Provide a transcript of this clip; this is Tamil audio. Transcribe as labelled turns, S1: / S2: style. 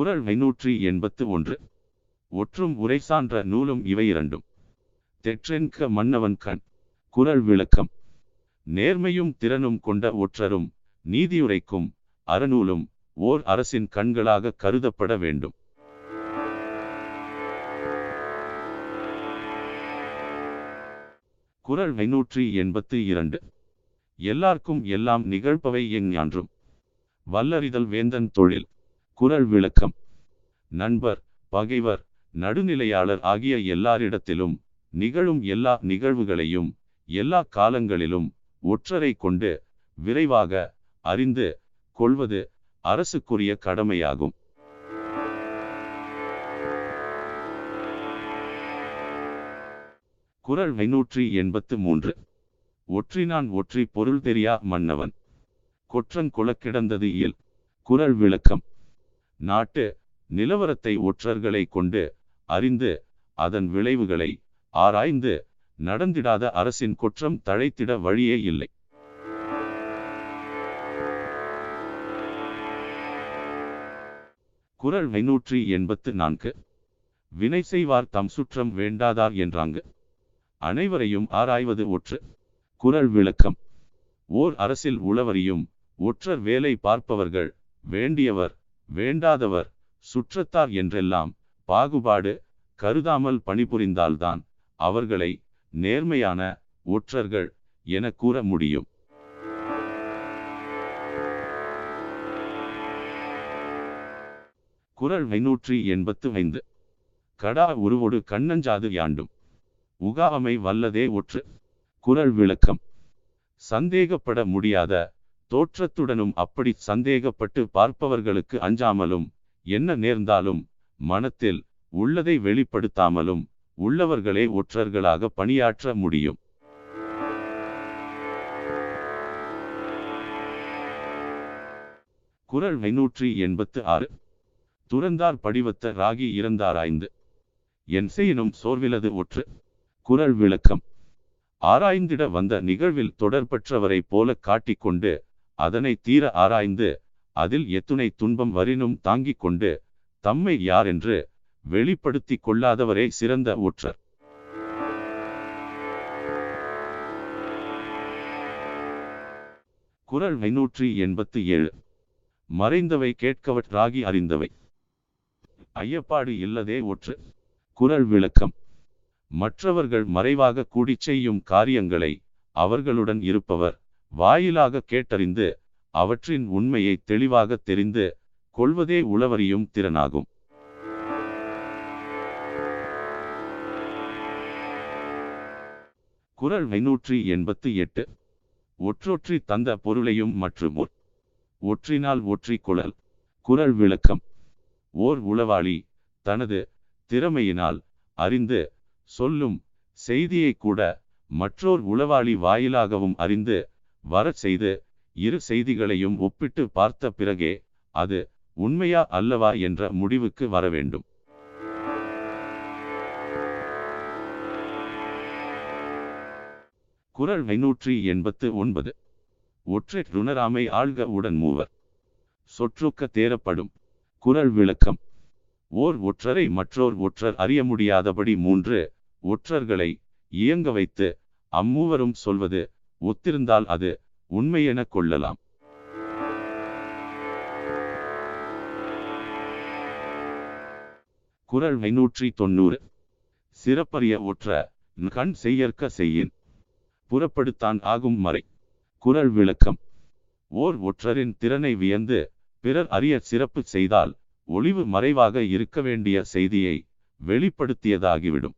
S1: குரல் ஐநூற்றி எண்பத்து ஒன்று. ஒற்றும் உரை சான்ற நூலும் இவை இரண்டும். தெற்றென்க மன்னவன் கண். குரல் விளக்கம். நேர்மையும் திறனும் கொண்ட ஒற்றரும் நீதியுரைக்கும் அறநூலும் ஓர் அரசின் கண்களாக கருதப்பட வேண்டும். குரல் ஐநூற்றி எண்பத்து இரண்டு. எல்லார்க்கும் எல்லாம் நிகழ்ப்பவை எஞ்ஞான்றும். வல்லறிதல் வேந்தன் தொழில். குரல் விளக்கம். நண்பர் பகைவர் நடுநிலையாளர் ஆகிய எல்லாரிடத்திலும் நிகழும் எல்லா நிகழ்வுகளையும் எல்லா காலங்களிலும் ஒற்றரை கொண்டு விரைவாக அறிந்து கொள்வது அரசுக்குரிய கடமையாகும். குரல் ஐநூற்றி எண்பத்து மூன்று. ஒற்றினான் ஒற்றி பொருள் தெரியா மன்னவன். கொற்றங் குலக்கிடந்தது இயல். குரல் விளக்கம். நாட்டு நிலவரத்தை ஒற்றர்களை கொண்டு அறிந்து அதன் விளைவுகளை ஆராய்ந்து நடந்திடாத அரசின் குற்றம் தழைத்திட வழியே இல்லை. குரல் ஐநூற்றி எண்பத்து நான்கு. வினை செய்வார் தம் சுற்றம் வேண்டாதார் என்றாங்க. அனைவரையும் ஆராய்வது ஒற்று. குரல் விளக்கம். ஓர் அரசில் உளவரியும் ஒற்றர் வேலை பார்ப்பவர்கள் வேண்டியவர் வேண்டாதவர் சுற்றத்தார் என்றெல்லாம் பாகுபாடு கருதாமல் பணிபுரிந்தால்தான் அவர்களை நேர்மையான ஒற்றர்கள் என கூற முடியும். குரல் ஐநூற்றி எண்பத்து ஐந்து. கடா உருவோடு கண்ணஞ்சாது யாண்டும். உகாமை வல்லதே ஒற்று. குரல் விளக்கம். சந்தேகப்பட முடியாத தோற்றத்துடனும் அப்படி சந்தேகப்பட்டு பார்ப்பவர்களுக்கு அஞ்சாமலும் என்ன நேர்ந்தாலும் மனத்தில் உள்ளதை வெளிப்படுத்தாமலும் உள்ளவர்களே ஒற்றர்களாக பணியாற்ற முடியும். குரல் ஐநூற்றி எண்பத்து ஆறு. துறந்தார் படிவத்த ராகி இறந்தாராய்ந்து. என் செய்யினும் சோர்விலது ஒற்று. குரல் விளக்கம். ஆராய்ந்திட வந்த நிகழ்வில் தொடர்பற்றவரை போல காட்டிக்கொண்டு அதனை தீர ஆராய்ந்து அதில் எத்துணை துன்பம் வரினும் தாங்கிக் கொண்டு தம்மை யாரென்று வெளிப்படுத்தி கொள்ளாதவரே சிறந்த ஒற்றர் குரல் ஐநூற்றி எண்பத்து ஏழு. மறைந்தவை கேட்கவற்றாகி அறிந்தவை. ஐயப்பாடு இல்லதே ஒற்று குரல் விளக்கம். மற்றவர்கள் மறைவாக கூடிச் செய்யும் காரியங்களை அவர்களுடன் இருப்பவர் வாயிலாக கேட்டறிந்து அவற்றின் உண்மையை தெளிவாக தெரிந்து கொள்வதே உளவறியும் திறனாகும். குரல் ஐநூற்றி எண்பத்து எட்டு. ஒற்றொற்றி தந்த பொருளையும் மற்றும் ஒற்றினால் ஒற்றி குழல் குரல் விளக்கம். ஓர் உளவாளி தனது திறமையினால் அறிந்து சொல்லும் செய்தியை கூட மற்றோர் உளவாளி வாயிலாகவும் அறிந்து வரச் செய்து இரு செய்திகளையும் ஒப்பிட்டு பார்த்த பிறகே அது உண்மையா அல்லவா என்ற முடிவுக்கு வர வேண்டும். குரல் ஐநூற்றி எண்பத்து ஒன்பது. ஒற்றை ருணராமை ஆழ்க உடன் மூவர். சொற்றுக்க தேரப்படும் குரல் விளக்கம். ஓர் ஒற்றரை மற்றோர் ஒற்றர் அறிய முடியாதபடி மூன்று ஒற்றர்களை இயங்க வைத்து அம்மூவரும் சொல்வது ஒத்திருந்தால் அது உண்மையென கொள்ளலாம். குரல் ஐநூற்றி தொண்ணூறு. சிறப்பறிய ஒற்ற கண் செய்யற்க செய்யின். புறப்படுத்தான் ஆகும் மறை. குரல் விளக்கம். ஓர் ஒற்றரின் திறனை வியந்து பிறர் அறிய சிறப்பு செய்தால் ஒளிவு மறைவாக இருக்க வேண்டிய செய்தியை வெளிப்படுத்தியதாகிவிடும்.